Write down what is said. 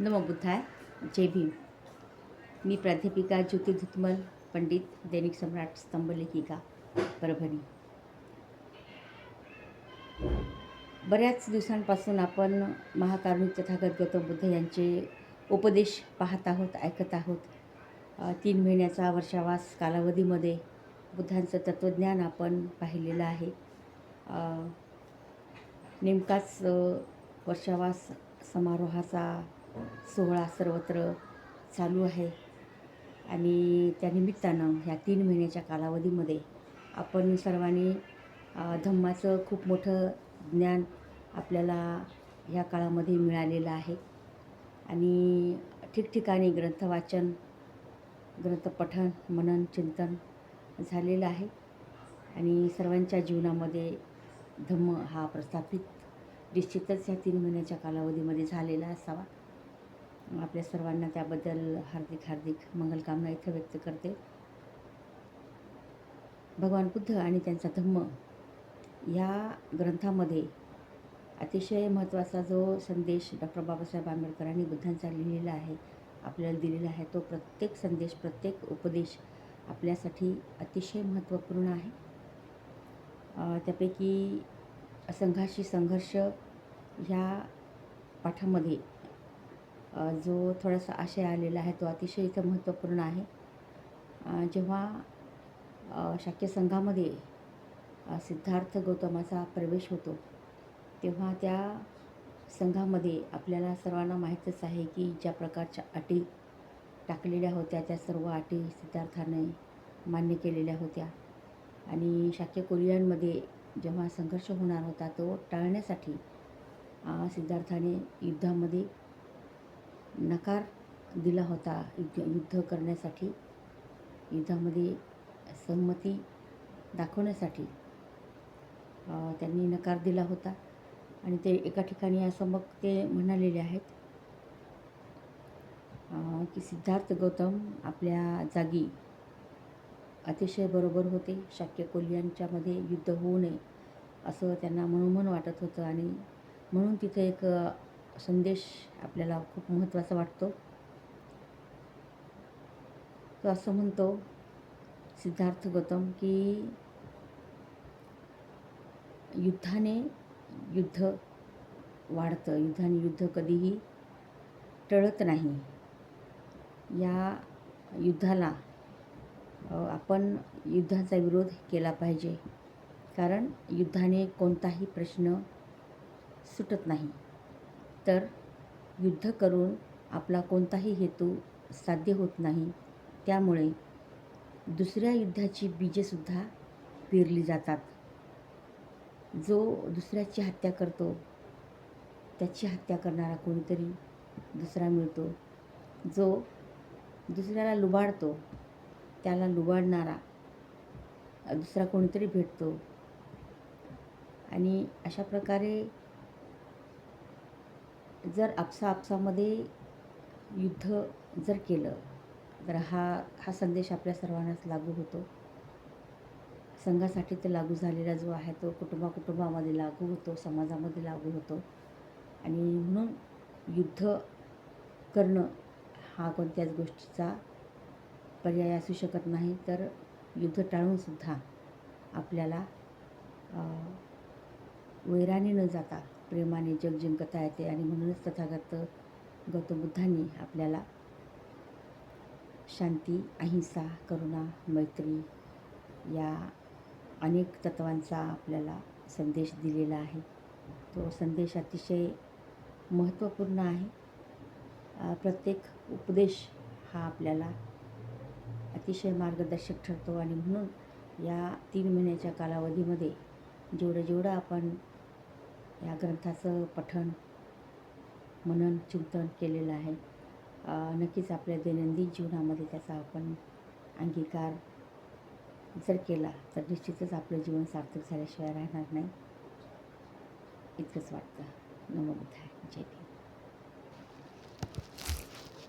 नमो बुद्धाय जय भीम. मी प्राध्यापिका ज्योती धुतमल पंडित दैनिक सम्राट स्तंभलेखिका परभणी. बऱ्याच दिवसांपासून आपण महाकारुणिक तथागत गौतम बुद्ध यांचे उपदेश पाहत आहोत ऐकत आहोत. तीन महिन्याचा वर्षावास कालावधीमध्ये बुद्धांचं तत्त्वज्ञान आपण पाहिलेलं आहे. नेमकाच वर्षावास समारोहाचा सोहळा सर्वत्र चालू आहे. आणि त्यानिमित्तानं ह्या तीन महिन्याच्या कालावधीमध्ये आपण सर्वांनी धम्माचं खूप मोठं ज्ञान आपल्याला ह्या काळामध्ये मिळालेलं आहे. आणि ठिकठिकाणी ग्रंथवाचन ग्रंथपठन मनन चिंतन झालेलं आहे. आणि सर्वांच्या जीवनामध्ये धम्म हा प्रस्थापित निश्चितच ह्या तीन महिन्याच्या कालावधीमध्ये झालेला असावा. आपल्या सर्वांना त्याबद्दल हार्दिक हार्दिक मंगलकामना इथं व्यक्त करते. भगवान बुद्ध आणि त्यांचा धम्म या ग्रंथामध्ये अतिशय महत्त्वाचा जो संदेश डॉक्टर बाबासाहेब आंबेडकरांनी बुद्धांचा लिहिलेला आहे आपल्याला दिलेला आहे तो प्रत्येक संदेश प्रत्येक उपदेश आपल्यासाठी अतिशय महत्त्वपूर्ण आहे. त्यापैकी संघाशी संघर्ष ह्या पाठामध्ये जो थोडासा आशय आलेला आहे तो अतिशय इथं महत्त्वपूर्ण आहे. जेव्हा शाक्य संघामध्ये सिद्धार्थ गौतमाचा प्रवेश होतो तेव्हा त्या संघामध्ये आपल्याला सर्वांना माहीतच आहे की ज्या प्रकारच्या अटी टाकलेल्या होत्या त्या सर्व अटी सिद्धार्थाने मान्य केलेल्या होत्या. आणि शाक्य कोरियनमध्ये जेव्हा संघर्ष होणार होता तो टाळण्यासाठी सिद्धार्थाने युद्धामध्ये नकार दिला होता युद्ध युद्ध करण्यासाठी. युद्धामध्ये सहमती दाखवण्यासाठी त्यांनी नकार दिला होता. आणि ते एका ठिकाणी असं मग ते म्हणालेले आहेत की सिद्धार्थ गौतम आपल्या जागी अतिशय बरोबर होते. शाक्य कोलियांच्यामध्ये युद्ध होऊ नये असं त्यांना मनोमन वाटत होतं. आणि म्हणून तिथे एक संदेश आपल्याला खूप महत्त्वाचा वाटतो. तो असं म्हणतो सिद्धार्थ गौतम की युद्धाने युद्ध वाढतं. युद्धाने युद्ध कधीही टळत नाही. या युद्धाला आपण युद्धाचा विरोध केला पाहिजे. कारण युद्धाने कोणताही प्रश्न सुटत नाही. तर युद्ध करून आपला कोणताही हेतू साध्य होत नाही. त्यामुळे दुसऱ्या युद्धाची बीजेसुद्धा पेरली जातात. जो दुसऱ्याची हत्या करतो त्याची हत्या करणारा कोणीतरी दुसरा मिळतो. जो दुसऱ्याला लुबाडतो त्याला लुबाडणारा दुसरा कोणीतरी भेटतो. आणि अशा प्रकारे जर आपसा आपसामध्ये युद्ध जर केलं तर हा हा संदेश आपल्या सर्वांनाच लागू होतो. संघासाठी तर लागू झालेला जो आहे तो कुटुंबा कुटुंबामध्ये लागू होतो समाजामध्ये लागू होतो. आणि म्हणून युद्ध करणं हा कोणत्याच गोष्टीचा पर्याय असू शकत नाही. तर युद्ध टाळूनसुद्धा आपल्याला वैराने न जाता प्रेमाने जग जिंकता येते आणि म्हणूनच तथागत गौतम बुद्धांनी आपल्याला शांती अहिंसा करुणा मैत्री या अनेक तत्वांचा आपल्याला संदेश दिलेला आहे. तो संदेश अतिशय महत्त्वपूर्ण आहे. प्रत्येक उपदेश हा आपल्याला अतिशय मार्गदर्शक ठरतो आणि म्हणून या तीन महिन्याच्या कालावधीमध्ये जेवढं जेवढं आपण या ग्रंथाचं पठण मनन चिंतन केलेलं आहे. नक्कीच आपल्या दैनंदिन जीवनामध्ये त्याचा आपण अंगीकार जर केला तर निश्चितच आपलं जीवन सार्थक झाल्याशिवाय राहणार नाही. इतकंच वाटतं. नमो बुद्धाय. जय भीम.